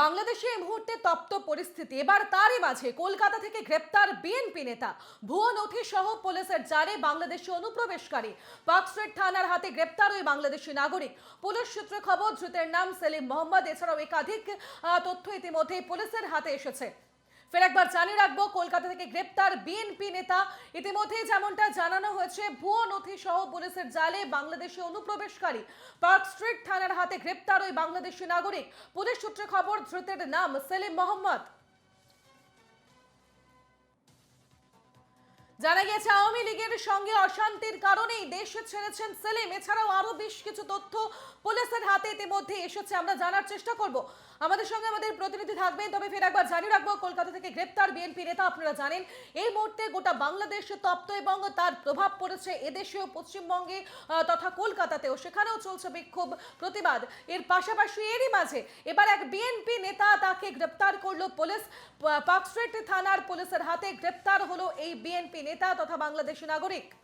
বাংলাদেশে এই মুহূর্তে তপ্ত পরিস্থিতি। এবার তারই মাঝে কলকাতা থেকে গ্রেপ্তার বিএনপি নেতা। ভুয়ো নথি সহ পুলিশের জারে বাংলাদেশে অনুপ্রবেশকারী। পাকস্ট্রেট থানার হাতে গ্রেপ্তার ওই বাংলাদেশি নাগরিক। পুলিশ সূত্রে খবর, ধৃতের নাম সেলিম মোহাম্মদ, এছাড়াও একাধিক তথ্য ইতিমধ্যেই পুলিশের হাতে এসেছে। ফের একবার জানিয়ে রাখব, কলকাতা থেকে গ্রেপ্তার বিএনপি নেতা। ইতিমধ্যে যেমনটা জানানো হয়েছে, ভুয়ো নথি সহ পুলিশের জালে বাংলাদেশে অনুপ্রবেশকারী। পার্ক স্ট্রিট থানার হাতে গ্রেপ্তার ওই বাংলাদেশি নাগরিক। পুলিশ সূত্রে খবর, ধৃতের নাম সেলিম মোহাম্মদ। জানা গেছে আওয়ামী লীগের সঙ্গে অশান্তির কারণেই দেশ ছেড়েছেন সেলিম। এছাড়াও আরও বেশ কিছু তথ্য পুলিশের হাতে ইতিমধ্যে এসেছে, আমরা জানার চেষ্টা করব। আমাদের সঙ্গে আমাদের প্রতিনিধি থাকবেন, তবে ফের একবার জানিয়ে রাখব, কলকাতা থেকে গ্রেপ্তার বিএনপি নেতা আপনারা জানেন, এই মুহূর্তে গোটা বাংলাদেশ তপ্ত এবং তার প্রভাব পড়েছে এদেশেও, পশ্চিমবঙ্গে তথা কলকাতাতেও। সেখানেও চলছে বিক্ষোভ প্রতিবাদ। এর পাশাপাশি এরই মাঝে এবার এক বিএনপি নেতা তাকে গ্রেপ্তার করল পুলিশ। পা- পার্কস্ট্রিট থানার পুলিশের হাতে গ্রেপ্তার হলো এই বিএনপি নেতা তথা বাংলাদেশি নাগরিক।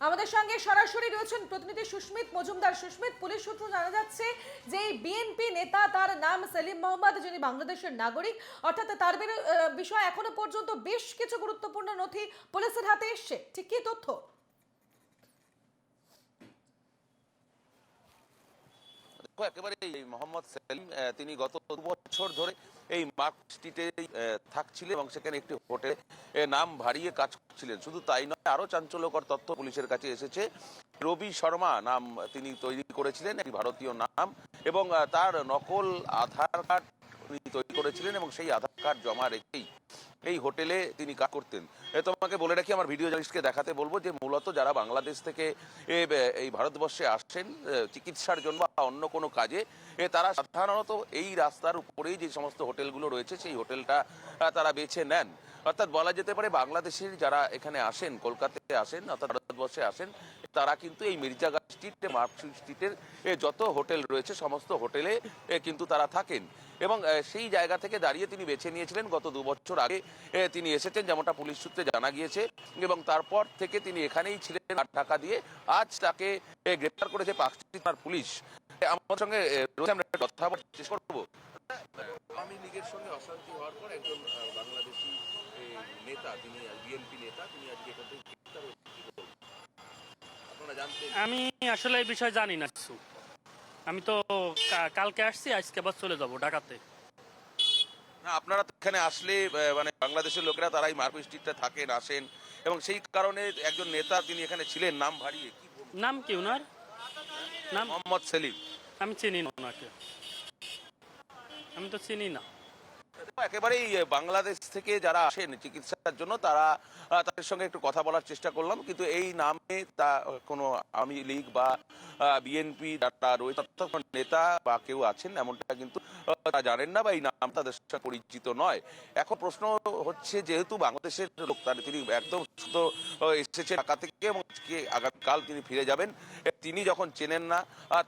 আমাদের সঙ্গে সরাসরি রয়েছেন প্রতিনিধি সুস্মিত মজুমদার। সুস্মিত, পুলিশ সূত্র জানা যাচ্ছে যে এই বিএনপি নেতা তার নাম সেলিম মোহাম্মদ, যিনি বাংলাদেশের নাগরিক, অর্থাৎ তার বিষয়ে এখনও পর্যন্ত বেশ কিছু গুরুত্বপূর্ণ নথি পুলিশের হাতে এসছে। ঠিক কি তথ্য? একেবারে মোহাম্মদ সেলিম তিনি গত দু বছর ধরে এই মার্ক স্ট্রিটে আহ, থাকছিলেন এবং সেখানে একটি হোটেলে নাম ভারিয়ে কাজ করছিলেন। শুধু তাই নয় আরও চাঞ্চল্যকর তথ্য পুলিশের কাছে এসেছে। রবি শর্মা নাম তিনি তৈরি করেছিলেন একটি ভারতীয় নাম এবং তার নকল আধার কার্ড উনি তৈরি করেছিলেন এবং সেই আধার কার্ড জমা রেখেই এই হোটেলে তিনি কাজ করতেন। তোমাকে বলে রাখি, আমার ভিডিও জার্নালিস্টকে দেখাতে বলব যে মূলত যারা বাংলাদেশ থেকে এই ভারতবর্ষে আসছেন চিকিৎসার জন্য বা অন্য কোনো কাজে তারা সাধারণত এই রাস্তার উপরেই যে সমস্ত হোটেলগুলো রয়েছে, সেই হোটেলটা তারা বেছে নেন। অর্থাৎ বলা যেতে পারে বাংলাদেশের যারা এখানে আসেন কলকাতাতে আসেন, অর্থাৎ ভারতবর্ষে আসেন, তারা কিন্তু এই মির্জাগার স্ট্রিট মার্কসুই স্ট্রিটের যত হোটেল রয়েছে, সমস্ত হোটেলে কিন্তু তারা থাকেন। এবং সেই জায়গা থেকে দাঁড়িয়ে তিনি বেছে নিয়েছিলেন। গত দু বছর আগে তিনি এসেছেন যেমনটা পুলিশ সূত্রে জানা গিয়েছে। এবং তারপর থেকে তিনি এখানেই ছিলেন টাকা দিয়ে আজ তাকে গ্রেপ্তার করেছে পাকিস্তান পুলিশ। আমার সঙ্গে এ, আমরা কথা বলার চেষ্টা করব। আওয়ামী লীগের সঙ্গে অশান্তি হওয়ার পর একজন বাংলাদেশি নেতা তিনি বিএনপি নেতা তিনি আজকে এখান থেকে আমি আসলে এই বিষয়ে জানি না কিছু। আমি তো কালকে আসছি আজকে আবার চলে যাব ঢাকাতে। না আপনারা তো এখানে আসলে মানে বাংলাদেশের লোকেরা তারাই মার্কো স্ট্রিটটা থাকেন আসেন এবং সেই কারণে একজন নেতা তিনি এখানে ছিলেন নাম ভারিয়ে কি নাম কি ওনার নাম? মোহাম্মদ সেলিম। আমি চিনি না ওনাকে। আমি তো চিনি না। একেবারেই বাংলাদেশ থেকে যারা আসেন চিকিৎসার জন্য তারা তাদের সঙ্গে একটু কথা বলার চেষ্টা করলাম কিন্তু এই নামে তা কোনো আওয়ামী লীগ বা বিএনপি যারা রয়েছে নেতা বা কেউ আছেন, এমনটা কিন্তু তারা জানেন না বা এই নাম তাদের সঙ্গে পরিচিত নয়। এখন প্রশ্ন হচ্ছে, যেহেতু বাংলাদেশের লোক তার তিনি একদম শুধু এসেছে ঢাকা থেকে এবং আজকে আগামীকাল তিনি ফিরে যাবেন। তিনি যখন চেনেন না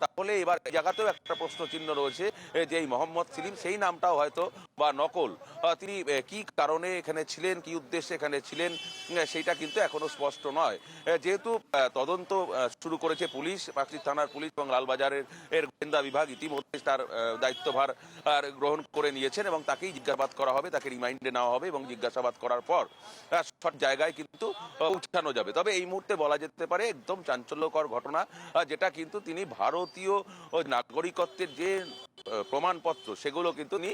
তাহলে এবার জায়গাতেও একটা প্রশ্ন চিহ্ন রয়েছে যে এই মোহাম্মদ সেলিম, সেই নামটাও হয়তো বা নকল। তিনি কি কারণে এখানে ছিলেন, কি উদ্দেশ্যে এখানে ছিলেন সেইটা কিন্তু এখনও স্পষ্ট নয়। যেহেতু তদন্ত শুরু করেছে পুলিশ পাকশি থানার পুলিশ এবং লালবাজারের এর গোয়েন্দা বিভাগ ইতিমধ্যে তার দায়িত্বভার গ্রহণ করে নিয়েছেন এবং তাকেই জিজ্ঞাসাবাদ করা হবে, তাকে রিমাইন্ডে নেওয়া হবে এবং জিজ্ঞাসাবাদ করার পর সঠিক জায়গায় কিন্তু উঠানো যাবে। তবে এই মুহূর্তে বলা যেতে পারে একদম চাঞ্চল্যকর ঘটনা যেটা কিন্তু তিনি ভারতীয় নাগরিকত্বের যে প্রমাণপত্র, সেগুলো কিন্তু তিনি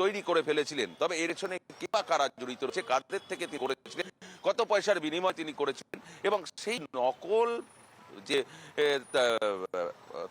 তৈরি করে ফেলেছিলেন। তবে এর পেছনে কে বা কারা জড়িত রয়েছে, কাদের থেকে তিনি করেছিলেন, কত পয়সার বিনিময় তিনি করেছিলেন এবং সেই নকল যে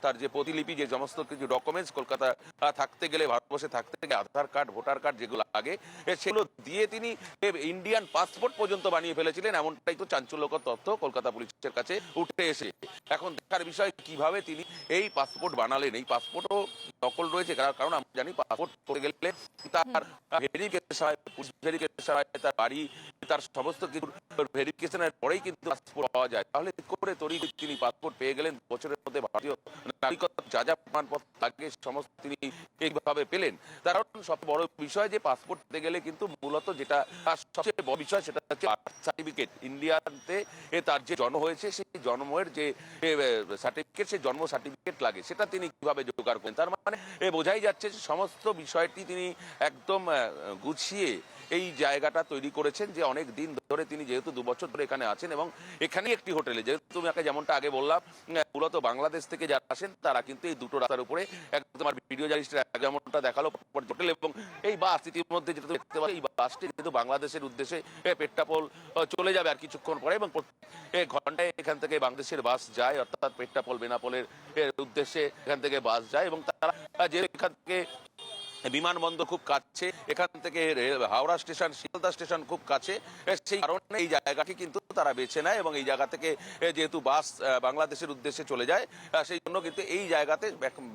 তার যে প্রতিলিপি যে সমস্ত কিছু ডকুমেন্টস কলকাতা থাকতে গেলে ভারতবর্ষে থাকতে গেলে আধার কার্ড ভোটার কার্ড যেগুলো লাগে সেগুলো দিয়ে তিনি ইন্ডিয়ান পাসপোর্ট পর্যন্ত বানিয়ে ফেলেছিলেন। এমনটাই তো চাঞ্চল্যকর তথ্য কলকাতা পুলিশের কাছে উঠে এসে। এখন দেখার বিষয় কীভাবে তিনি এই পাসপোর্ট বানালেন? এই পাসপোর্টও নকল রয়েছে কারণ- কারণ আমরা জানি পাসপোর্ট করতে গেলে তার ভেরিফিকেশন হয় পুলিশ ভেরিফিকেশন হয় তার বাড়ি তার সমস্ত কিছু ভেরিফিকেশনের পরেই কিন্তু পাসপোর্ট পাওয়া যায়। তাহলে করে তরি তিনি পাসপোর্ট পেয়ে গেলেন? বছরের মধ্যে ভারতীয় যা যা প্রমাণপত্র লাগে সমস্ত তিনি এইভাবে পেলেন। তার কারণ সব বড় বিষয় যে পাসপোর্ট পেতে গেলে কিন্তু মূলত যেটা সবচেয়ে বড় বিষয় সেটা হচ্ছে সার্টিফিকেট ইন্ডিয়াতে তার যে জন্ম হয়েছে, সেই জন্মের যে সার্টিফিকেট সেই জন্ম সার্টিফিকেট লাগে। সেটা তিনি কীভাবে জোগাড় করেন? তার মানে এ বোঝাই যাচ্ছে যে সমস্ত বিষয়টি তিনি একদম গুছিয়ে এই জায়গাটা তৈরি করেছেন যে অনেক দিন ধরে তিনি যেহেতু দু বছর ধরে এখানে আছেন এবং এখানেই একটি হোটেলে, যেহেতু আমাকে যেমনটা আগে বললাম মূলত বাংলাদেশ থেকে যারা আসেন, তারা কিন্তু এই দুটো রাস্তার উপরে একদম আর ভিডিও জার্নিস্টের যেমনটা দেখাল হোটেল এবং এই বাস ইতিমধ্যে যেটা দেখতে পাচ্ছ, এই বাসটি কিন্তু বাংলাদেশের উদ্দেশ্যে পেট্টাপোল চলে যাবে আর কিছুক্ষণ পরে এবং প্রত্যেক ঘন্টায় এখান থেকে বাংলাদেশের বাস যায়, অর্থাৎ পেট্টাপোল, বেনাপোলের উদ্দেশ্যে এখান থেকে বাস যায় এবং তারা যে এখান থেকে বিমানবন্দর খুব কাছে এখান থেকে হাওড়া স্টেশন শিয়ালদা স্টেশন খুব কাছে। সেই কারণে এই জায়গাটি কিন্তু তারা বেছে নেয় এবং এই জায়গা থেকে যেহেতু বাস বাংলাদেশের উদ্দেশ্যে চলে যায় সেই জন্য কিন্তু এই জায়গাতে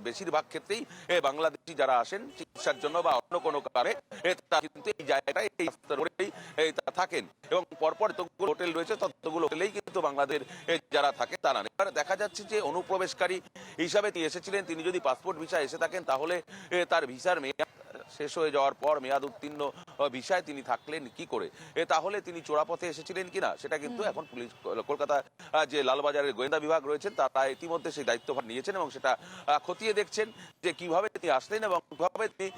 বেশিরভাগ ক্ষেত্রেই বাংলাদেশি যারা আসেন চিকিৎসার জন্য বা অন্য কোনো কারণে এ, তারা কিন্তু এই জায়গাটায় এই থাকেন। এবং পরপর হোটেল রয়েছে এ, যারা থাকে তারা এবার দেখা যাচ্ছে যে অনুপ্রবেশকারী হিসাবে তিনি এসেছিলেন। তিনি যদি পাসপোর্ট ভিসা এসে থাকেন তাহলে তার ভিসার মেয়াদ শেষ হয়ে যাওয়ার পর মেয়াদ উত্তীর্ণ ভিসায় তিনি থাকলেন কি করে? এ তাহলে তিনি চোরাপথে এসেছিলেন কিনা? সেটা কিন্তু এখন পুলিশ কলকাতা যে লালবাজারের গোয়েন্দা বিভাগ রয়েছেন তারা ইতিমধ্যে সেই দায়িত্বভার নিয়েছেন এবং সেটা খতিয়ে দেখছেন যে কীভাবে তিনি আসলেন এবং কীভাবে তিনি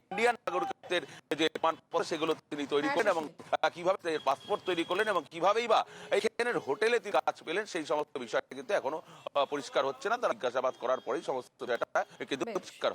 ইন্ডিয়ান নাগরিকত্বের যে প্রমাণপত্র সেগুলো তিনি তৈরি করেন এবং কীভাবে পাসপোর্ট তৈরি করলেন এবং কিভাবেই বা এইখানের হোটেলে তিনি কাজ পেলেন সেই সমস্ত বিষয়টা কিন্তু এখনও পরিষ্কার হচ্ছে না। তারা জিজ্ঞাসাবাদ করার পরেই সমস্ত বিষয়টা কিন্তু পরিষ্কার